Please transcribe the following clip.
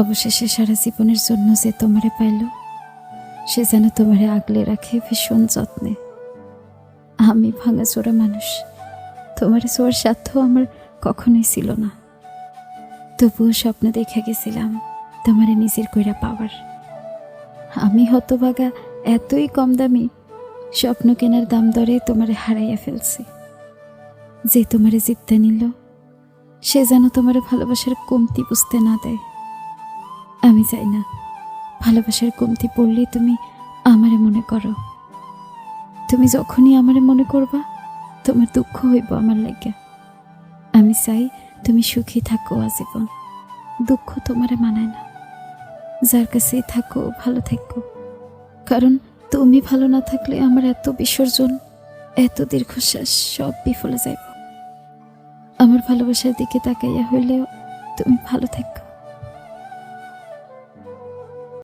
অবশেষে সারা জীবনের জন্য যে তোমারে পাইল, সে যেন তোমারে আগলে রাখে ভীষণ যত্নে। আমি ভাঙা চোরা মানুষ, তোমারে চোর সাধ্য আমার কখনোই ছিল না। তবুও স্বপ্ন দেখে গেছিলাম তোমারে নিজের কইরা পাওয়ার। আমি হতভাগা এতই কম দামি, স্বপ্ন কেনার দাম দরে তোমারে হারাইয়া ফেলছি। যে তোমারে জিততে নিল, সে যেন তোমার ভালোবাসার কমতি বুঝতে না দেয়। আমি চাই না। ভালোবাসার কমতি পড়লে তুমি আমারে মনে করো। তুমি যখনই আমারে মনে করবা, তোমার দুঃখ হইব আমার লাগে। আমি চাই তুমি সুখী থাকো আজীবন। দুঃখ তোমারে মানায় না। যার কাছেই থাকো, ভালো থাকো। কারণ তুমি ভালো না থাকলে আমার এত বিসর্জন, এত দীর্ঘশ্বাস, সব বিফলে যাইব। আমার ভালোবাসার দিকে তাকাইয়া হইলেও তুমি ভালো থাকো।